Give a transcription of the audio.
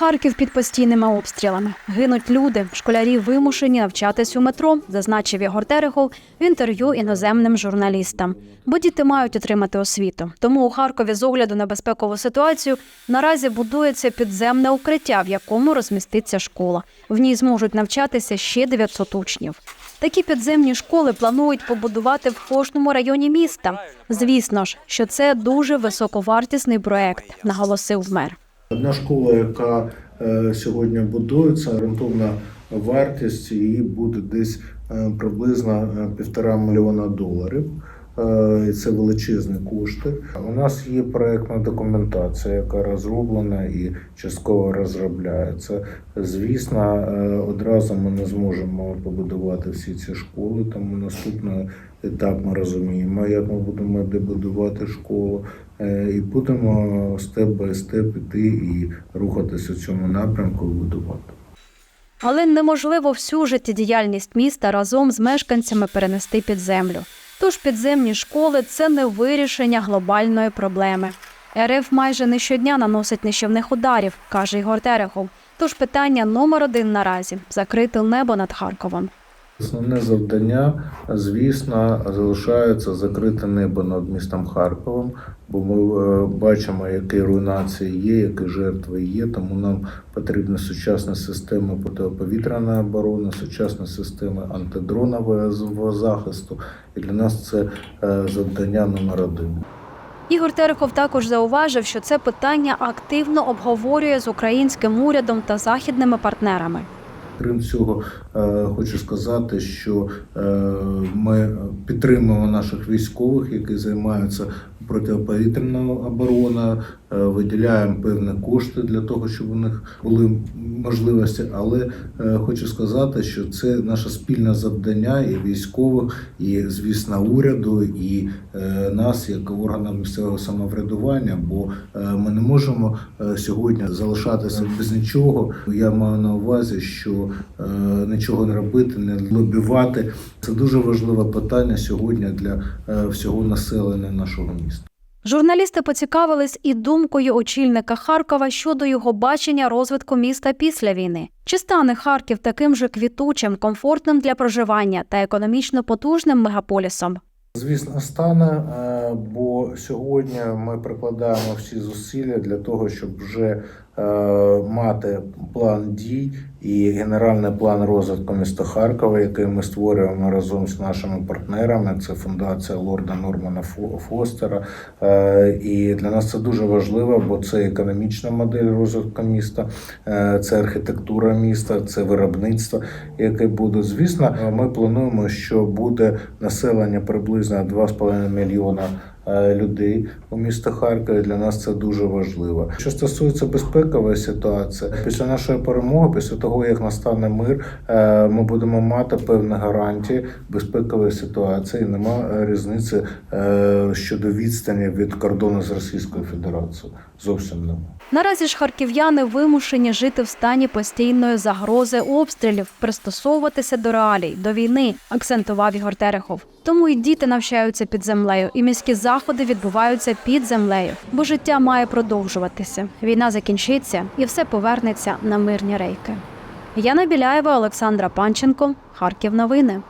Харків під постійними обстрілами. Гинуть люди. Школярі вимушені навчатись у метро, зазначив Ігор Терехов в інтерв'ю іноземним журналістам. Бо діти мають отримати освіту. Тому у Харкові з огляду на безпекову ситуацію наразі будується підземне укриття, в якому розміститься школа. В ній зможуть навчатися ще 900 учнів. Такі підземні школи планують побудувати в кожному районі міста. Звісно ж, що це дуже високовартісний проект, наголосив мер. Одна школа, яка е, сьогодні будується, орієнтовна вартість її буде десь е, приблизно е, півтора мільйона доларів. Е, це величезні кошти. У нас є проектна документація, яка розроблена і частково розробляється. Звісно, е, одразу ми не зможемо побудувати всі ці школи. Тому наступний етап ми розуміємо, як ми будемо дебудувати школу. Е, І будемо степ бай степ іти і рухатися в цьому напрямку будувати. Але неможливо всю життєдіяльність міста разом з мешканцями перенести під землю. Тож підземні школи це не вирішення глобальної проблеми. РФ майже не щодня наносить нищівних ударів, каже Ігор Терехов. Тож питання номер один наразі закрити небо над Харковом. Основне завдання, звісно, залишається закрите небо над містом Харковом, бо ми е, бачимо, які руйнації є, які жертви є. Тому нам потрібна сучасна система протиповітряної оборони, сучасна система антидронового захисту. І для нас це е, завдання номер один. Ігор Терехов також зауважив, що це питання активно обговорює з українським урядом та західними партнерами. Крім цього, е, хочу сказати, що е, ми підтримуємо наших військових, які займаються протиповітряною обороною, е, виділяємо певні кошти для того, щоб у них були можливості. Але хочу сказати, що це наше спільне завдання і військових, і звісно, уряду, і нас, як органів місцевого самоврядування, бо ми не можемо сьогодні залишатися без нічого. Я маю на увазі, що нічого не робити, не лобівати. Це дуже важливе питання сьогодні для е, всього населення нашого міста. Журналісти поцікавились і думкою очільника Харкова щодо його бачення розвитку міста після війни. Чи стане Харків таким же квітучим, комфортним для проживання та економічно потужним мегаполісом? Звісно, стане, е, бо сьогодні ми прикладаємо всі зусилля для того, щоб вже е, мати план дій і генеральний план розвитку міста Харкова, який ми створюємо разом з нашими партнерами. Це фундація Лорда Нормана Фо- Фостера. Е, І для нас це дуже важливо, бо це економічна модель розвитку міста, е, це архітектура міста, це виробництво, яке буде. Звісно, ми плануємо, що буде населення приблизно 2,5 мільйона е, людей у місті Харкові. Для нас це дуже важливо. Що стосується безпекової ситуації, після нашої перемоги, після того як настане мир, е, ми будемо мати певні гарантії безпекової ситуації. Нема різниці е, щодо відстані від кордону з Російською Федерацією. Зовсім нема. Наразі ж харків'яни вимушені жити в стані постійної загрози обстрілів, пристосовуватися до реалій, до війни, акцентував Ігор Терехов. Тому і діти навчаються під землею, і міські заходи відбуваються під землею, бо життя має продовжуватися. Війна закінчиться і все повернеться на мирні рейки. Яна Біляєва, Олександра Панченко, Харків. Новини.